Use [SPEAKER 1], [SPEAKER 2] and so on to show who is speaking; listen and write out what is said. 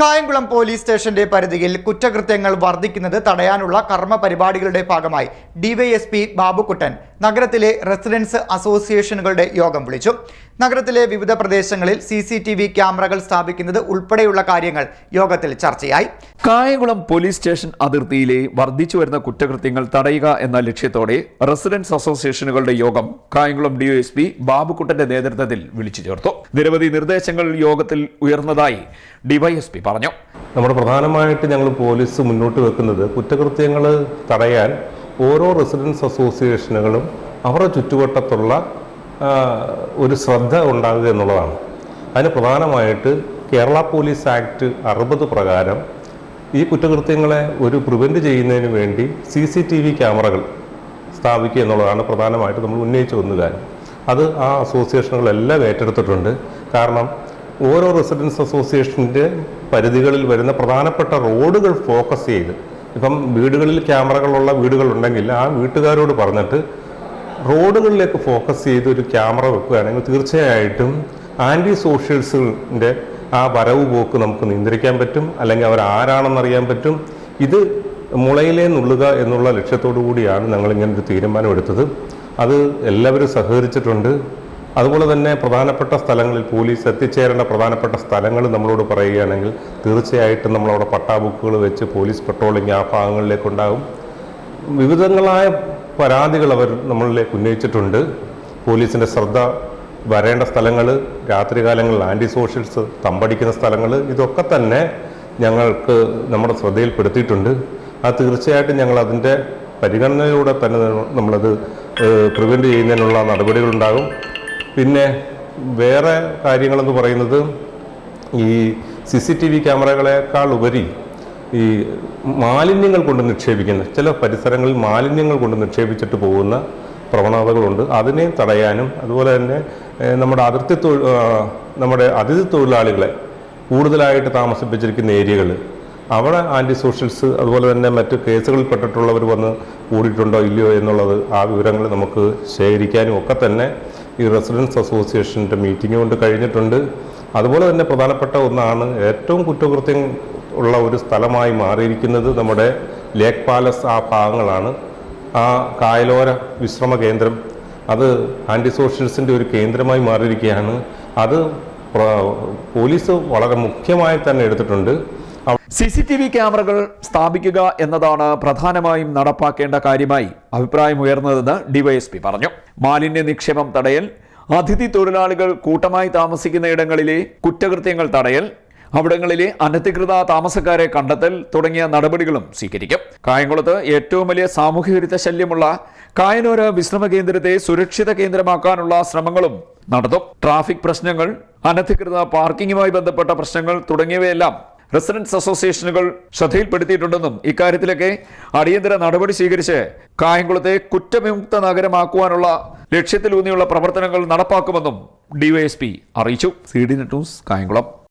[SPEAKER 1] Kayamkulam police സ്റ്റേഷന്റെ പരിധിയിൽ കുറ്റകൃത്യങ്ങൾ വർദ്ധിക്കുന്നത് തടയാനുള്ള കർമ്മ പരിപാടികളുടെ ഭാഗമായി ഡിവൈഎസ്പി ബാബുക്കുട്ടൻ നഗരത്തിലെ റെസിഡൻസ് അസോസിയേഷനുകളുടെ യോഗം വിളിച്ചു നഗരത്തിലെ വിവിധ പ്രദേശങ്ങളിൽ സി സി ടി വി ക്യാമറകൾ സ്ഥാപിക്കുന്നത് ഉൾപ്പെടെയുള്ള കാര്യങ്ങൾ യോഗത്തിൽ ചർച്ചയായി
[SPEAKER 2] കായംകുളം പോലീസ് സ്റ്റേഷൻ അതിർത്തിയിലെ വർദ്ധിച്ചു വരുന്ന കുറ്റകൃത്യങ്ങൾ തടയുക എന്ന ലക്ഷ്യത്തോടെ റെസിഡൻസ് അസോസിയേഷനുകളുടെ യോഗം കായംകുളം പി ബാബുക്കുട്ടന്റെ നേതൃത്വത്തിൽ വിളിച്ചു ചേർത്തു നിരവധി നിർദ്ദേശങ്ങൾ യോഗത്തിൽ ഉയർന്നതായി ഡിവൈഎസ്പി പറഞ്ഞു
[SPEAKER 3] നമ്മുടെ പ്രധാനമായിട്ട് ഞങ്ങൾ പോലീസ് മുന്നോട്ട് വെക്കുന്നത് കുറ്റകൃത്യങ്ങൾ തടയാൻ ഓരോ റെസിഡൻസ് അസോസിയേഷനുകളും അവരുടെ ചുറ്റുവട്ടത്തുള്ള ഒരു ശ്രദ്ധ ഉണ്ടാകുക എന്നുള്ളതാണ് അതിന് പ്രധാനമായിട്ട് കേരള പോലീസ് ആക്ട് അറുപത് പ്രകാരം ഈ കുറ്റകൃത്യങ്ങളെ ഒരു പ്രിവെൻ്റ് ചെയ്യുന്നതിന് വേണ്ടി സി സി ടി വി ക്യാമറകൾ സ്ഥാപിക്കുക എന്നുള്ളതാണ് പ്രധാനമായിട്ട് നമ്മൾ ഉന്നയിച്ചു വന്ന കാര്യം അത് ആ അസോസിയേഷനുകളെല്ലാം ഏറ്റെടുത്തിട്ടുണ്ട് കാരണം ഓരോ റെസിഡൻസ് അസോസിയേഷൻ്റെ പരിധികളിൽ വരുന്ന പ്രധാനപ്പെട്ട റോഡുകൾ ഫോക്കസ് ചെയ്ത് ഇപ്പം വീടുകളിൽ ക്യാമറകളുള്ള വീടുകളുണ്ടെങ്കിൽ ആ വീട്ടുകാരോട് പറഞ്ഞിട്ട് റോഡുകളിലേക്ക് ഫോക്കസ് ചെയ്ത് ഒരു ക്യാമറ വെക്കുകയാണെങ്കിൽ തീർച്ചയായിട്ടും ആൻറ്റി സോഷ്യൽസിൻ്റെ ആ വരവ് പോക്ക് നമുക്ക് നിയന്ത്രിക്കാൻ പറ്റും അല്ലെങ്കിൽ അവർ ആരാണെന്നറിയാൻ പറ്റും ഇത് മുളയിലെ നുള്ളുക എന്നുള്ള ലക്ഷ്യത്തോടു കൂടിയാണ് ഞങ്ങൾ ഇങ്ങനൊരു തീരുമാനമെടുത്തത് അത് എല്ലാവരും സഹകരിച്ചിട്ടുണ്ട് അതുപോലെ തന്നെ പ്രധാനപ്പെട്ട സ്ഥലങ്ങളിൽ പോലീസ് എത്തിച്ചേരേണ്ട പ്രധാനപ്പെട്ട സ്ഥലങ്ങൾ നമ്മളോട് പറയുകയാണെങ്കിൽ തീർച്ചയായിട്ടും നമ്മളവിടെ പട്ടാ ബുക്കുകൾ വെച്ച് പോലീസ് പെട്രോളിംഗ് ആ ഭാഗങ്ങളിലേക്കുണ്ടാകും വിവിധങ്ങളായ പരാതികൾ അവർ നമ്മളിലേക്ക് ഉന്നയിച്ചിട്ടുണ്ട് പോലീസിൻ്റെ ശ്രദ്ധ വരേണ്ട സ്ഥലങ്ങൾ രാത്രികാലങ്ങളിൽ ആൻറ്റി സോഷ്യൽസ് തമ്പടിക്കുന്ന സ്ഥലങ്ങൾ ഇതൊക്കെ തന്നെ ഞങ്ങൾക്ക് നമ്മുടെ ശ്രദ്ധയിൽപ്പെടുത്തിയിട്ടുണ്ട് അത് തീർച്ചയായിട്ടും ഞങ്ങൾ അതിൻ്റെ പരിഗണനയിലൂടെ തന്നെ നമ്മളത് പ്രിവെൻറ്റ് ചെയ്യുന്നതിനുള്ള നടപടികളുണ്ടാകും പിന്നെ വേറെ കാര്യങ്ങളെന്ന് പറയുന്നത് ഈ സി സി ടി വി ക്യാമറകളെക്കാൾ ഉപരി ഈ മാലിന്യങ്ങൾ കൊണ്ട് നിക്ഷേപിക്കുന്ന ചില പരിസരങ്ങളിൽ മാലിന്യങ്ങൾ കൊണ്ട് നിക്ഷേപിച്ചിട്ട് പോകുന്ന പ്രവണതകളുണ്ട് അതിനെ തടയാനും അതുപോലെ തന്നെ നമ്മുടെ അതിർത്തി തൊഴിൽ നമ്മുടെ അതിഥി തൊഴിലാളികളെ കൂടുതലായിട്ട് താമസിപ്പിച്ചിരിക്കുന്ന ഏരിയകൾ അവിടെ ആൻറ്റി സോഷ്യൽസ് അതുപോലെ തന്നെ മറ്റ് കേസുകളിൽ പെട്ടിട്ടുള്ളവർ വന്ന് കൂടിയിട്ടുണ്ടോ ഇല്ലയോ എന്നുള്ളത് ആ വിവരങ്ങൾ നമുക്ക് ശേഖരിക്കാനും ഒക്കെ തന്നെ ഈ റെസിഡൻസ് അസോസിയേഷൻ്റെ മീറ്റിംഗ് കൊണ്ട് കഴിഞ്ഞിട്ടുണ്ട് അതുപോലെ തന്നെ പ്രധാനപ്പെട്ട ഒന്നാണ് ഏറ്റവും കുറ്റകൃത്യം ഉള്ള ഒരു സ്ഥലമായി മാറിയിരിക്കുന്നത് നമ്മുടെ ലേക്ക് പാലസ് ആ ഭാഗങ്ങളാണ് ആ കായലോര വിശ്രമ കേന്ദ്രം അത് ആൻറ്റി സോഷ്യൽസിൻ്റെ ഒരു കേന്ദ്രമായി മാറിയിരിക്കുകയാണ് അത് പോലീസ് വളരെ മുഖ്യമായി തന്നെ എടുത്തിട്ടുണ്ട്
[SPEAKER 1] സി സി ടി വി ക്യാമറകൾ സ്ഥാപിക്കുക എന്നതാണ് പ്രധാനമായും നടപ്പാക്കേണ്ട കാര്യമായി അഭിപ്രായമുയർന്നതെന്ന് ഡിവൈഎസ്പി പറഞ്ഞു മാലിന്യ നിക്ഷേപം തടയൽ അതിഥി തൊഴിലാളികൾ കൂട്ടമായി താമസിക്കുന്ന ഇടങ്ങളിലെ കുറ്റകൃത്യങ്ങൾ തടയൽ അവിടങ്ങളിലെ അനധികൃത താമസക്കാരെ കണ്ടെത്തൽ തുടങ്ങിയ നടപടികളും സ്വീകരിക്കും കായംകുളത്ത് ഏറ്റവും വലിയ സാമൂഹ്യവിരുദ്ധ ശല്യമുള്ള കായനൂർ വിശ്രമ കേന്ദ്രത്തെ സുരക്ഷിത കേന്ദ്രമാക്കാനുള്ള ശ്രമങ്ങളും നടത്തും ട്രാഫിക് പ്രശ്നങ്ങൾ അനധികൃത പാർക്കിങ്ങുമായി ബന്ധപ്പെട്ട പ്രശ്നങ്ങൾ തുടങ്ങിയവയെല്ലാം റെസിഡൻസ് അസോസിയേഷനുകൾ ശ്രദ്ധയിൽപ്പെടുത്തിയിട്ടുണ്ടെന്നും ഇക്കാര്യത്തിലൊക്കെ അടിയന്തര നടപടി സ്വീകരിച്ച് കായംകുളത്തെ കുറ്റവിമുക്ത നഗരമാക്കുവാനുള്ള ലക്ഷ്യത്തിലൂന്നിയുള്ള പ്രവർത്തനങ്ങൾ നടപ്പാക്കുമെന്നും ഡിവൈഎസ്പി അറിയിച്ചു സി ഡി ന്യൂസ് കായംകുളം